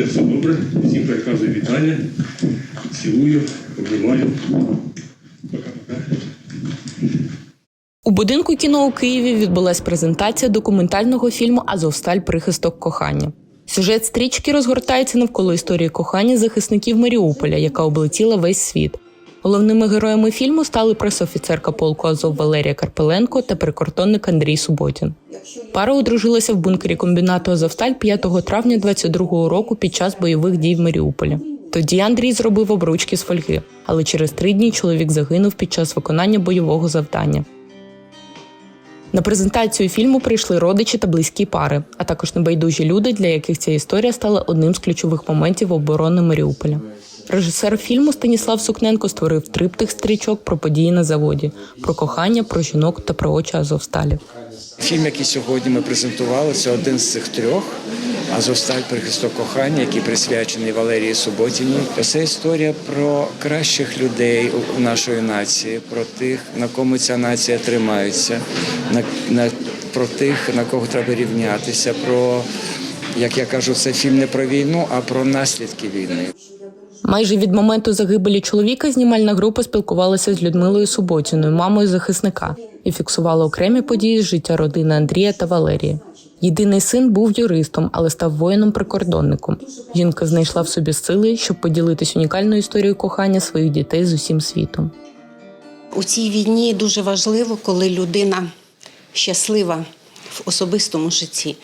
мене все добре. Всім переказую вітання. Цілую, обнімаю. У будинку кіно у Києві відбулась презентація документального фільму Азовсталь прихисток кохання. Сюжет стрічки розгортається навколо історії кохання захисників Маріуполя, яка облетіла весь світ. Головними героями фільму стали пресофіцерка полку Азов Валерія Карпеленко та прикордонник Андрій Суботін. Пара одружилася в бункері комбінату Азовсталь 5 травня 22-го року під час бойових дій в Маріуполі. Тоді Андрій зробив обручки з фольги, але через три дні чоловік загинув під час виконання бойового завдання. На презентацію фільму прийшли родичі та близькі пари, а також небайдужі люди, для яких ця історія стала одним з ключових моментів оборони Маріуполя. Режисер фільму Станіслав Сукненко створив триптих стрічок про події на заводі, про кохання, про жінок та про очі Азовсталі. Фільм, який сьогодні ми презентували, це один з цих трьох. Азовсталь прихисток кохання, який присвячений Валерії Суботіній. Це історія про кращих людей у нашої нації, про тих, на кому ця нація тримається, на, на про тих, на кого треба рівнятися. Про як я кажу, це фільм не про війну, а про наслідки війни. Майже від моменту загибелі чоловіка знімальна група спілкувалася з Людмилою Суботіною, мамою захисника, і фіксувала окремі події з життя родини Андрія та Валерії. Єдиний син був юристом, але став воїном-прикордонником. Жінка знайшла в собі сили, щоб поділитись унікальною історією кохання своїх дітей з усім світом. У цій війні дуже важливо, коли людина щаслива в особистому житті.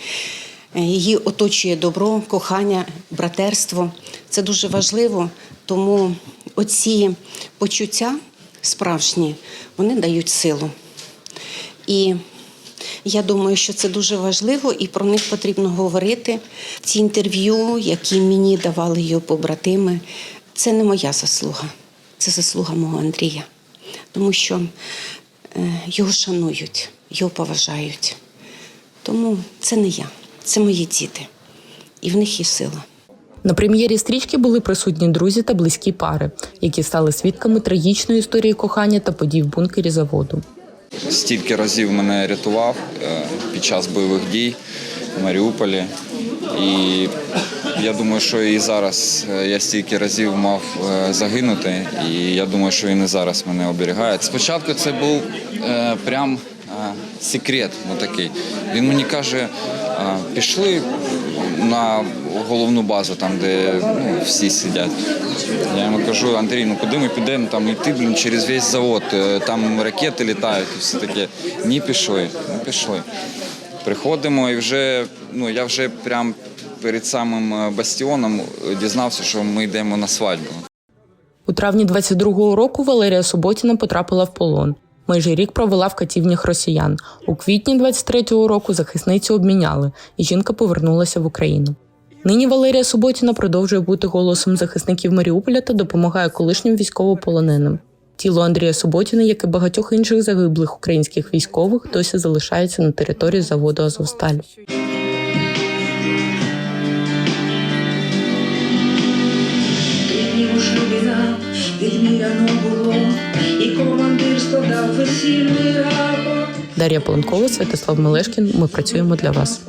Е, Її оточує добро, кохання, братерство. Це дуже важливо, тому оці почуття справжні вони дають силу. І я думаю, що це дуже важливо, і про них потрібно говорити. Ці інтерв'ю, які мені давали його побратими, це не моя заслуга, це заслуга мого Андрія, тому що е, його шанують, його поважають. Тому це не я, це мої діти, і в них є сила. На прем'єрі стрічки були присутні друзі та близькі пари, які стали свідками трагічної історії кохання та подій в бункері заводу. Стільки разів мене рятував е, під час бойових дій в Маріуполі. І я думаю, що і зараз е, я стільки разів мав е, загинути, і я думаю, що він і зараз мене оберігає. Спочатку це був прям секрет ну, такий. Він мені каже, пішли на головну базу, там, де ну, всі сидять. Я йому кажу, Андрій, ну куди ми підемо? Там йти, блін, через весь завод, е, там ракети літають і все таке. Ні, пішли, не пішли. Приходимо і вже, ну я вже прям перед самим е, бастіоном е, дізнався, що ми йдемо на свадьбу. У травні 22-го року Валерія Суботіна потрапила в полон. Майже рік провела в катівнях росіян. У квітні 23-го року захисницю обміняли, і жінка повернулася в Україну. Нині Валерія Суботіна продовжує бути голосом захисників Маріуполя та допомагає колишнім військовополоненим. Тіло Андрія Суботіна, як і багатьох інших загиблих українських військових, досі залишається на території заводу Азовсталь. Дар'я Полонкова, Святослав Мелешкін. Ми працюємо для вас.